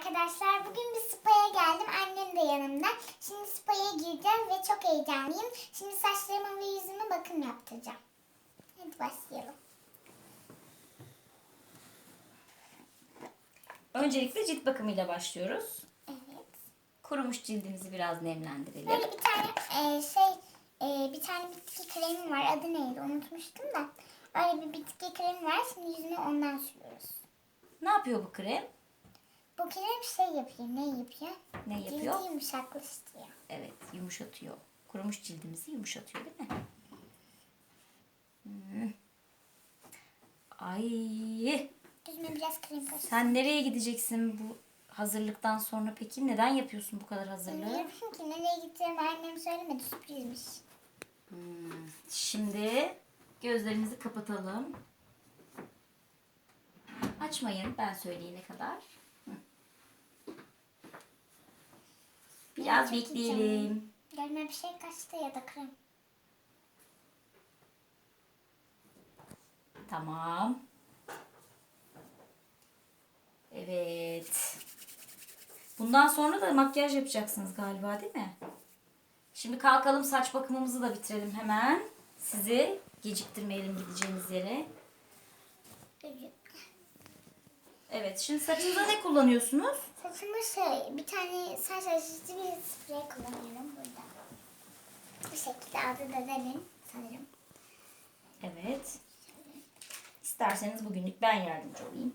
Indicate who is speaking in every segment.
Speaker 1: Arkadaşlar bugün bir spa'ya geldim. Annem de yanımda. Şimdi spa'ya gireceğim ve çok heyecanlıyım. Şimdi saçlarıma ve yüzüme bakım yaptıracağım. Hadi başlayalım.
Speaker 2: Öncelikle cilt bakımıyla başlıyoruz.
Speaker 1: Evet.
Speaker 2: Kurumuş cildimizi biraz nemlendirelim.
Speaker 1: Böyle bir tane e, şey e, bir tane bitki kremi var. Adı neydi unutmuştum da. Öyle bir bitki kremi var. Şimdi yüzüme ondan sürüyoruz.
Speaker 2: Ne yapıyor bu krem?
Speaker 1: Bu krem şey yapıyor. Ne yapıyor?
Speaker 2: Ne yapıyor?
Speaker 1: Cildi yumuşaklaştırıyor.
Speaker 2: Evet, yumuşatıyor. Kurumuş cildimizi yumuşatıyor değil mi? Hmm. Ay,
Speaker 1: Yüzüme biraz krem kaçtı.
Speaker 2: sen nereye gideceksin bu hazırlıktan sonra peki? Neden yapıyorsun bu kadar hazırlığı?
Speaker 1: Bilmiyorum ki nereye gideceğimi annem söylemedi. Sürprizmiş.
Speaker 2: Hmm. Şimdi gözlerinizi kapatalım. Açmayın ben söyleyene kadar. Biraz bekleyelim.
Speaker 1: Gelme bir şey kaçtı ya da krem.
Speaker 2: Tamam. Evet. Bundan sonra da makyaj yapacaksınız galiba değil mi? Şimdi kalkalım saç bakımımızı da bitirelim hemen. Sizi geciktirmeyelim gideceğiniz yere. Evet şimdi saçınıza ne kullanıyorsunuz?
Speaker 1: Saçıma şey bir tane saç açıcı bir sprey kullanıyorum burada. Bu şekilde adı da Delin sanırım.
Speaker 2: Evet. İsterseniz bugünlük ben yardımcı olayım.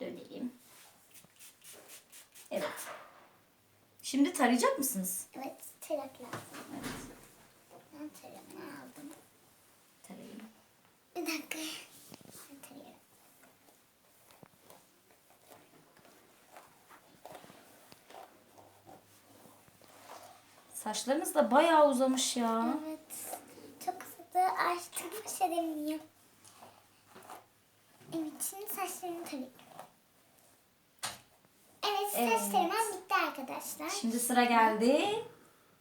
Speaker 2: Dönelim. Evet. Şimdi tarayacak mısınız?
Speaker 1: Evet tarak lazım.
Speaker 2: Evet.
Speaker 1: Ben taramını aldım.
Speaker 2: Tarayayım.
Speaker 1: Bir dakika. Ben tarıyorum.
Speaker 2: Saçlarınız da bayağı uzamış ya.
Speaker 1: Evet. Çok hızlı açtım baş edemiyor. Evet şimdi saçlarımı tarıyorum. Evet
Speaker 2: Evet.
Speaker 1: taramam bitti arkadaşlar.
Speaker 2: Şimdi sıra geldi.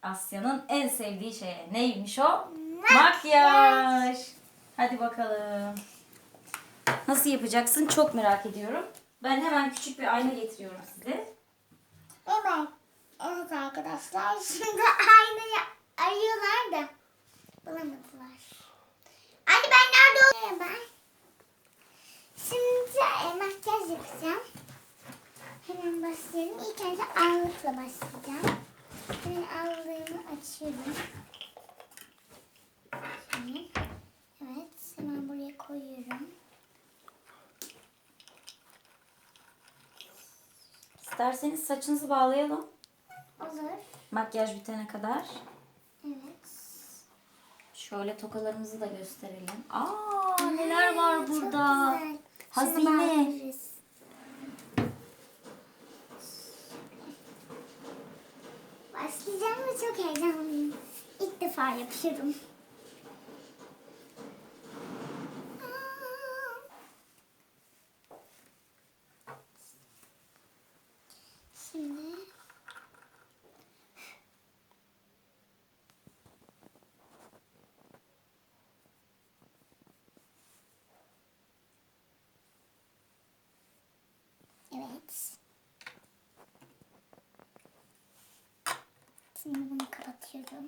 Speaker 2: Asya'nın en sevdiği şeye. Neymiş o?
Speaker 1: Makyaj.
Speaker 2: Makyaj. Hadi bakalım. Nasıl yapacaksın? Çok merak ediyorum. Ben hemen küçük bir ayna getiriyorum size.
Speaker 1: Evet arkadaşlar şimdi aynayı arıyorlar da bulamadılar. Anne ben nerede olayım ben? Şimdi e, makyaj yapacağım. Hemen başlayalım. İlk önce allıkla başlayacağım. Hemen allığımı açıyorum. Şöyle. Evet hemen buraya koyuyorum.
Speaker 2: İsterseniz saçınızı bağlayalım.
Speaker 1: Olur.
Speaker 2: Makyaj bitene kadar.
Speaker 1: Evet.
Speaker 2: Şöyle tokalarımızı da gösterelim. Aa neler var burada. Hazine.
Speaker 1: Başlayacağım ve çok heyecanlıyım. İlk defa yapıyorum. Aa. Şimdi Evet. Şimdi bunu kapatıyorum.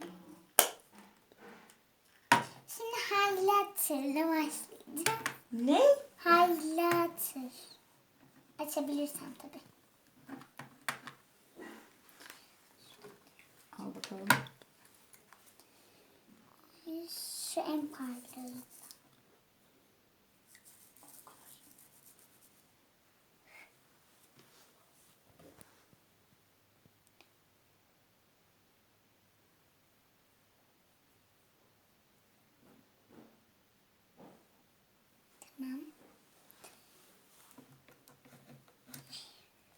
Speaker 1: Şimdi highlighter'la başlayacağım.
Speaker 2: Ne?
Speaker 1: Highlighter. Açabilirsem tabii.
Speaker 2: Al bakalım.
Speaker 1: Şu en parlağı. Tamam.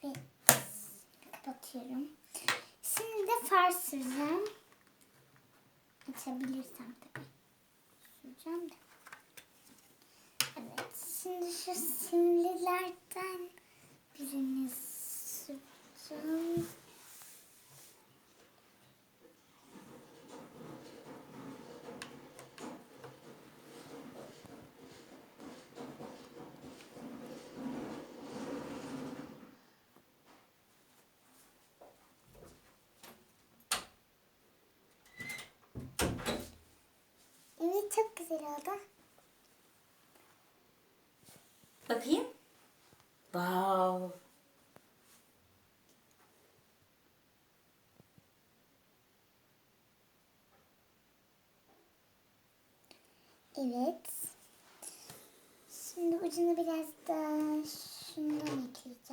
Speaker 1: Ve kapatıyorum. Far süreceğim. Açabilirsem tabii. Süreceğim de. Evet. Şimdi şu simlilerden birini süreceğim. Oldu.
Speaker 2: Bakayım. Wow.
Speaker 1: Evet. Şimdi ucunu biraz da şundan ekleyeceğim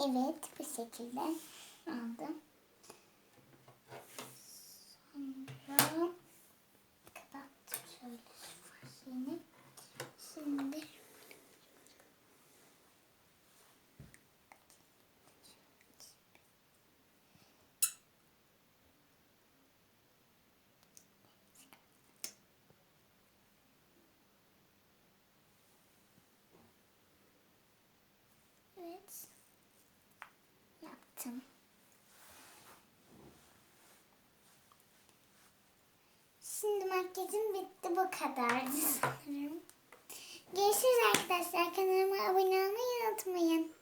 Speaker 1: Evet bu şekilde aldım. Sonra kapattım şöyle şu şeyini. Şimdi Evet. Yaptım. Şimdi makyajım bitti bu kadardı sanırım. Görüşürüz arkadaşlar. Kanalıma abone olmayı unutmayın.